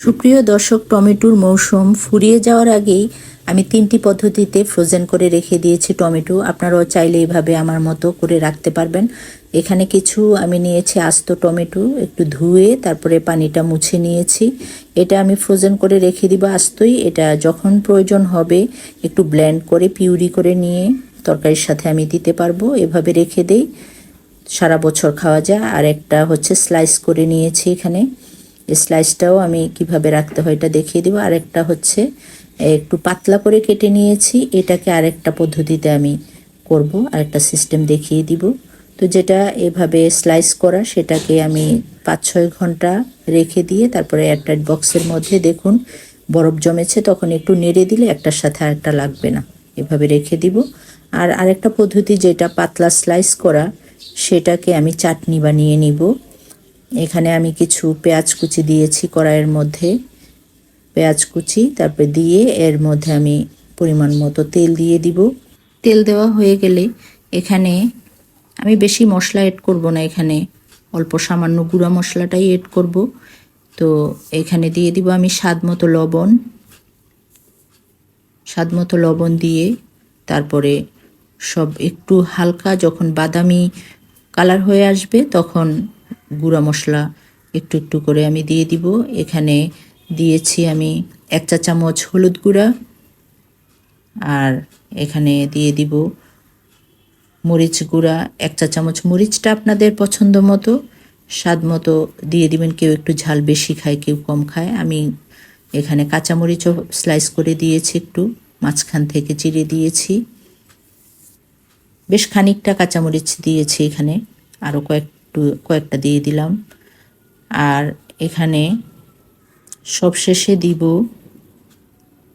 সুপ্রিয় দর্শক, টমেটোর মৌসুম ফুরিয়ে যাওয়ার আগেই আমি তিনটি পদ্ধতিতে ফ্রোজেন করে রেখে দিয়েছি টমেটো। আপনারাও চাইলে এইভাবে আমার মতো করে রাখতে পারবেন। এখানে কিছু আমি নিয়েছি আস্ত টমেটো, একটু ধুয়ে তারপরে পানিটা মুছে নিয়েছি। এটা আমি ফ্রোজেন করে রেখে দিব আস্তই। এটা যখন প্রয়োজন হবে একটু ব্লেন্ড করে, পিউরি করে নিয়ে তরকারির সাথে আমি দিতে পারব। এভাবে রেখে দেই। সারা বছর খাওয়া যায়। আর একটা হচ্ছে স্লাইস করে নিয়েছি এখানে। স্লাইসটাও আমি কীভাবে রাখতে হয় এটা দেখিয়ে দিব। আর একটা হচ্ছে, একটু পাতলা করে কেটে নিয়েছি, এটাকে আরেকটা পদ্ধতিতে আমি করব, আরেকটা সিস্টেম দেখিয়ে দিব। তো যেটা এভাবে স্লাইস করা, সেটাকে আমি পাঁচ ছয় ঘণ্টা রেখে দিয়ে তারপরে এয়ারটাইট বক্সের মধ্যে দেখুন, বরফ জমেছে, তখন একটু নেড়ে দিলে একটার সাথে আরেকটা লাগবে না। এভাবে রেখে দিব। আর আরেকটা পদ্ধতি, যেটা পাতলা স্লাইস করা, সেটাকে আমি চাটনি বানিয়ে নিব। এখানে আমি কিছু পেঁয়াজ কুচি দিয়েছি কড়াইয়ের মধ্যে। পেঁয়াজ কুচি, তারপরে দিয়ে এর মধ্যে আমি পরিমাণ মতো তেল দিয়ে দিব। তেল দেওয়া হয়ে গেলে এখানে আমি বেশি মশলা এড করব না, এখানে অল্প সামান্য গুঁড়া মশলাটাই এড করব। তো এখানে দিয়ে দিব আমি স্বাদ মতো লবণ। স্বাদ মতো লবণ দিয়ে তারপরে সব একটু হালকা যখন বাদামি কালার হয়ে আসবে, তখন গুঁড়া মশলা একটু একটু করে আমি দিয়ে দিব। এখানে দিয়েছি আমি এক চা চামচ হলুদ গুঁড়া। আর এখানে দিয়ে দিব মরিচ গুঁড়া। এক চা চামচ মরিচটা আপনাদের পছন্দ মতো, স্বাদ মতো দিয়ে দিবেন। কেউ একটু ঝাল বেশি খায়, কেউ কম খায়। আমি এখানে কাঁচামরিচও স্লাইস করে দিয়েছি একটু, মাঝখান থেকে চিড়ে দিয়েছি। বেশ খানিকটা কাঁচামরিচ দিয়েছি এখানে। আরও কয়েকটু কয়েকটা দিয়ে দিলাম। আর এখানে সবশেষে দিব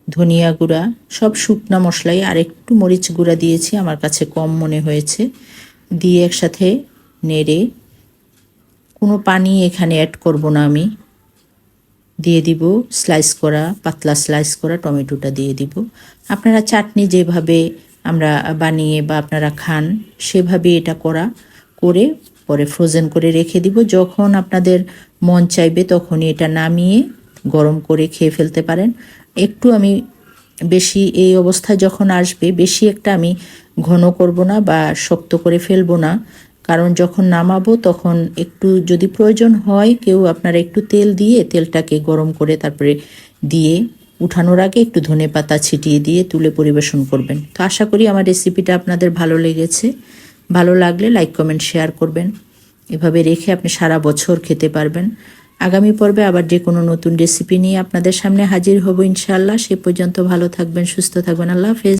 ধনিয়া গুঁড়া, সব শুকনো মশলাই, আর একটু মরিচ গুঁড়া দিয়েছি, আমার কাছে কম মনে হয়েছে। দিয়ে একসাথে নেড়ে কোনো পানি এখানে অ্যাড করব না আমি। দিয়ে দিব স্লাইস করা, পাতলা স্লাইস করা টমেটোটা দিয়ে দিব। আপনারা চাটনি যেভাবে আমরা বানিয়ে বা আপনারা খান, সেভাবে এটা করা, করে পরে ফ্রোজেন করে রেখে দিব। যখন আপনাদের মন চাইবে তখনই এটা নামিয়ে গরম করে খেয়ে ফেলতে পারেন। একটু আমি বেশি এই অবস্থায় যখন আসবে, বেশি একটা আমি ঘন করব না বা শক্ত করে ফেলব না। কারণ যখন নামাবো তখন একটু যদি প্রয়োজন হয় কেউ আপনারা একটু তেল দিয়ে তেলটাকে গরম করে তারপরে দিয়ে উঠানোর আগে একটু ধনে পাতা ছিটিয়ে দিয়ে তুলে পরিবেশন করবেন। তো আশা করি আমার রেসিপিটা আপনাদের ভালো লেগেছে। ভালো লাগলে লাইক কমেন্ট শেয়ার করবেন। এভাবে রেখে আপনি সারা বছর খেতে পারবেন। আগামী পর্বে আবার যে কোনো নতুন রেসিপি নিয়ে আপনাদের সামনে হাজির হব ইনশাল্লাহ সে পর্যন্ত ভালো থাকবেন, সুস্থ থাকবেন। আল্লাহ হাফেজ।